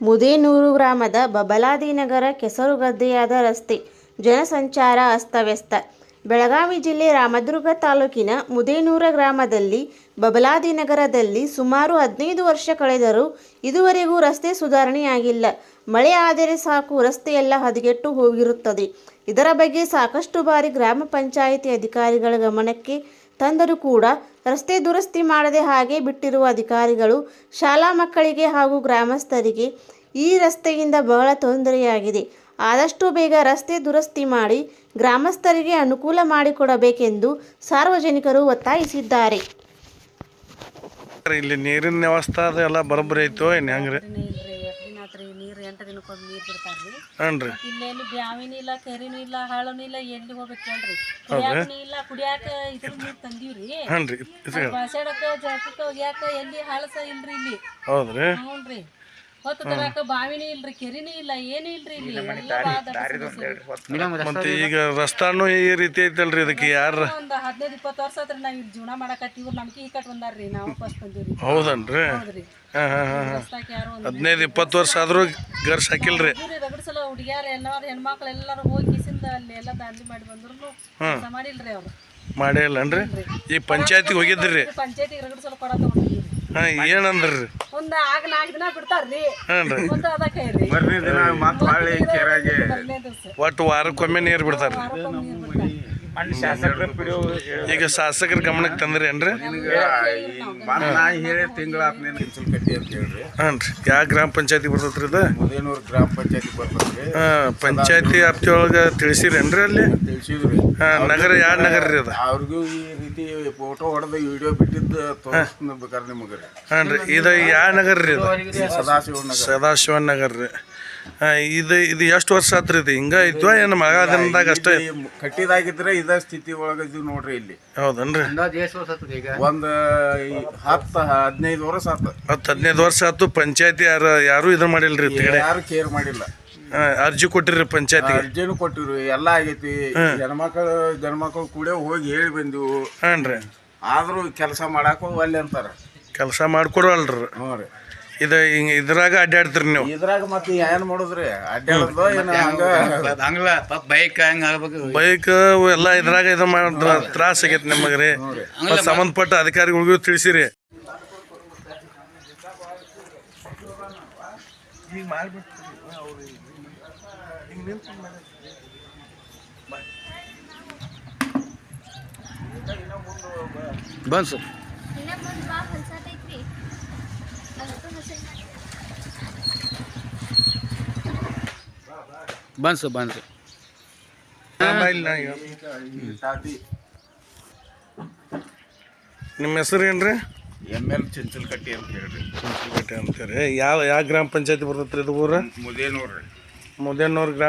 ಮುದೇನೂರು ಗ್ರಾಮದ ಬಬಲಾದಿನಗರ ಕೆಸರುಗದ್ದೆಯಾದ ರಸ್ತೆ, ಜನಸಂಚಾರ ಅಸ್ತವ್ಯಸ್ತ. ಬೆಳಗಾವಿ ಜಿಲ್ಲೆ ರಾಮದುರ್ಗ ತಾಲೂಕಿನ ಮುದೇನೂರ ಗ್ರಾಮದಲ್ಲಿ ಬಬಲಾದಿನಗರದಲ್ಲಿ ಸುಮಾರು ಹದಿನೈದು ವರ್ಷ ಕಳೆದರೂ ಇದುವರೆಗೂ ರಸ್ತೆ ಸುಧಾರಣೆಯಾಗಿಲ್ಲ. ಮಳೆ ಆದರೆ ಸಾಕು, ರಸ್ತೆಯೆಲ್ಲ ಹದಗೆಟ್ಟು ಹೋಗಿರುತ್ತದೆ. ಇದರ ಬಗ್ಗೆ ಸಾಕಷ್ಟು ಬಾರಿ ಗ್ರಾಮ ಪಂಚಾಯಿತಿ ಅಧಿಕಾರಿಗಳ ಗಮನಕ್ಕೆ ತಂದರೂ ಕೂಡ ರಸ್ತೆ ದುರಸ್ತಿ ಮಾಡದೆ ಹಾಗೆ ಬಿಟ್ಟಿರುವ ಅಧಿಕಾರಿಗಳು ಶಾಲಾ ಮಕ್ಕಳಿಗೆ ಹಾಗೂ ಗ್ರಾಮಸ್ಥರಿಗೆ ಈ ರಸ್ತೆಯಿಂದ ಬಹಳ ತೊಂದರೆಯಾಗಿದೆ. ಆದಷ್ಟು ಬೇಗ ರಸ್ತೆ ದುರಸ್ತಿ ಮಾಡಿ ಗ್ರಾಮಸ್ಥರಿಗೆ ಅನುಕೂಲ ಮಾಡಿಕೊಡಬೇಕೆಂದು ಸಾರ್ವಜನಿಕರು ಒತ್ತಾಯಿಸಿದ್ದಾರೆ. ಇಲ್ಲಿ ನೀರಿನ ವ್ಯವಸ್ಥೆ ಅದು ಎಲ್ಲ ಬರೋಬ್ಬರಿ ಐತೋ ಏನು ಹೆಂಗ್ರಿ? ನೀರು ಎಂಟು ದಿನಕ್ಕೊಮ್ಮೆ ನೀರು ಬಿಡ್ತಾರ್ರಿ. ಹಾನ್ರಿ ಇಲ್ಲೇನು ಬ್ಯಾವಿನೂ ಇಲ್ಲ ಕೆರಿನೂ ಇಲ್ಲ ಹಾಳನೂ ಇಲ್ಲ ಎಲ್ಲಿ ಹೋಗ್ಬೇಕು ಹೇಳ್ರಿ? ಕುಡಿಯಾಕನೂ ಇಲ್ಲ ಕುಡಿಯಾಕ ಇದ್ರ ನೀರು ತಂದೀವ್ರಿ? ಇದು ಬಾಸಾಡಕ ಹೋಗ್ಯಾಕ ಒಗ್ಯಾಕ ಎಲ್ಲಿ ಹಾಳಸ ಇಲ್ರಿ ಇಲ್ಲಿ? ಹೌದ್ರಿ. ಹ್ಞೂನ್ರಿ. ಹೊತ್ತು ತರಾಕ ಬಾವಿನೂ ಇಲ್ರಿ ಕೆರಿನೂ ಇಲ್ಲ ಏನೂ ಇಲ್ರಿ ಇಲ್ಲಿ. ಮತ್ತೆ ಈಗ ರಸ್ತಾನು ಈ ರೀತಿ ಐತಲ್ರಿ ಇದಕ್ಕೆ ಯಾರ ಹದಿನೈದು ಇಪ್ಪತ್ತು ವರ್ಷ ಆದ್ರೆ ನಾವ್ ಇಲ್ಲಿ ಜೀವನ ಮಾಡಕತ್ತಿ ಇವ್ರು ನಮ್ಗೆ ಈ ಕಟ್ ಬಂದಾರ್ರಿ. ನಾವು ಫಸ್ಟ್ ಬಂದಿರಿ ಹೌದನ್ರಿ? ಹೌದ್ರಿ. ಹಾಂ ಹಾಂ ಹಾಂ ರಸ್ತಾಕ್ ಯಾರು ಒಂದ್ ಹದಿನೈದು ಇಪ್ಪತ್ತು ವರ್ಷ ಆದ್ರೂ ಗರ್ಸ್ ಹಾಕಿಲ್ರಿ? ಇವ್ರಿ ರಗಡ್ಸಲ ಹುಡುಗಿಯಾರ ಎಲ್ಲಾರು ಹೆಣ್ಮಕ್ಳು ಎಲ್ಲಾರು ಹೋಗಿ ಕಿಸಿಂದ ಅಲ್ಲಿ ಎಲ್ಲ ದಾಂಧಿ ಮಾಡಿ ಬಂದ್ರು ಮಾಡಿಲ್ರಿ ಅವ್ರು. ಮಾಡೇ ಇಲ್ಲನ್ರಿ ಈ ಪಂಚಾಯತಿ ಹೋಗಿದ್ರಿ ಪಂಚಾಯತಿಗೆ ರಗಡ್ಸಲ ಕೊಡ ತಗೊಂಡಿವ್ರಿ ಹಾಂ ಏನಂದ್ರಿ? ಒಂದ್ ಆಗ ನಾಲ್ಕು ದಿನ ಬಿಡ್ತಾರ್ರಿ. ರೀ. ಒಂದ್ ಅದಕ್ಕೆ ರೀ ಬರ್ನೇ ದಿನ ಮತ್ತೆ ಹೊಳ್ಳಿ ಕೆರೆಗೆ ಒಟ್ಟು ವಾರಕ್ಕೊಮ್ಮೆ ನೀರು ಬಿಡ್ತಾರ ಈಗ ಶಾಸಕರ ಗಮನಕ್ಕೆ ತಂದ್ರಿ ಏನ್ರಿ? ನಾ ಹೇಳಿ ತಿಂಗಳಾತ್ ನೀನು ಕಟ್ಟಿ ಅಂತ ಹೇಳ್ರಿ. ರೀ ಯಾವ ಗ್ರಾಮ ಪಂಚಾಯತಿ ಬರ್ತೈತ್ರಿ ಇದು? ಮುದೇನೂರು ಗ್ರಾಮ ಪಂಚಾಯತಿ ಬರ್ತೈತ್ರಿ. ಹಾಂ ಪಂಚಾಯತಿ ವ್ಯಾಪ್ತಿಯೊಳಗೆ ತಿಳಿಸಿರೇನ್ರಿ ಅಲ್ಲಿ? ತಿಳಿಸಿದ್ರಿ ಹಾಂ ನಗರ ಯಾವ ನಗರ ರೀ ಅದು? ಅವ್ರಿಗೂ ಈ ರೀತಿ ಫೋಟೋ ಹೊಡೆದು ವಿಡಿಯೋ ಬಿಟ್ಟಿದ್ದು ತೋರಿಸ್ತೀನಿ ಬೇಕಾದ್ರೆ ನಿಮಗೆ. ರೀ ಇದು ಯಾವ ನಗರ ರೀ ಇದು ಸದಾಶಿವ ನಗರ. ಸದಾಶಿವ ನಗರ ರೀ. ಇದು ಇದು ಎಷ್ಟು ವರ್ಷ ಆತ್ರಿ ಇದು? ಹಿಂಗ ಇದ್ವ ಏನು ಮಗ ದಿನದಾಗ ಅಷ್ಟೇ? ಈ ಕಟ್ಟಿದಾಗಿದ್ರೆ ಇದ ಸ್ಥಿತಿ ಒಳಗ ಇದು ನೋಡ್ರಿ ಇಲ್ಲಿ. ಹೌದನ್ರಿ? ಒಂದ್ ಹತ್ತ ಹದಿನೈದು ವರ್ಷ ಆತ. ಹತ್ತು ಹದಿನೈದು ವರ್ಷ ಆಯ್ತು ಪಂಚಾಯತಿ ಯಾರು ಯಾರು ಇದು ಮಾಡಿಲ್ರಿ ಯಾರು ಕೇರ್ ಮಾಡಿಲ್ಲ. ಅರ್ಜಿ ಕೊಟ್ಟಿರಿ ಪಂಚಾಯತಿಗೆ? ಅರ್ಜಿನೂ ಕೊಟ್ಟಿರು ಎಲ್ಲ ಆಗೈತಿ. ಹೆಣ್ಮಕ್ಳು ಗಂಡ್ಮಕ್ಳು ಕೂಡ ಹೋಗಿ ಹೇಳಿ ಬಂದಿವು. ಹಾನ್ರಿ ಆದ್ರೂ ಕೆಲಸ ಮಾಡಾಕ ಒಲ್ಲೆ ಅಂತಾರ. ಕೆಲಸ ಮಾಡಿಕೊಡವಲ್ರಿ. ಹ್ಞೂ ರೀ ಇದು ಹಿಂಗೆ ಇದ್ರಾಗ ಅಡ್ಡಾಡ್ತೀರಿ ನೀವು? ಇದ್ರಾಗ ಮತ್ತೆ ಏನ್ ಮಾಡುದ್ರಿ? ಅಡ್ಡಾಡೋದು ಏನ ಹಂಗ? ಹಂಗಲ್ಲ ಪಾಪ ಬೈಕ್ ಹಂಗ ಆಗ್ಬೇಕು. ಬೈಕ್ ಎಲ್ಲ ಇದ್ರಾಗ ಇದು ಮಾಡಿದ್ರ ತ್ರಾಸ ಆಗೈತಿ ನಿಮಗೆ ರೀ. ಮತ್ತು ಸಂಬಂಧಪಟ್ಟ ಅಧಿಕಾರಿಗಳಿಗೂ ತಿಳಿಸಿರಿ. ಬನ್ ಸರ್ ಸರ್ ತಾತಿ ನಿಮ್ಮ ಹೆಸರು ಏನ್ರಿ? ಎಂ ಎಲ್ ಚಂಚಲ್ಕಟ್ಟಿ ಅಂತ ಹೇಳ್ರಿ. ಅಂತಾರೆ. ಯಾವ ಯಾವ ಗ್ರಾಮ ಪಂಚಾಯತಿ ಬರ್ತೈತ್ರಿ ಇದು ಊರ? ಮುದೇನೂರ್ರಿ ಮುದೇನೂರು ಗ್ರಾಮ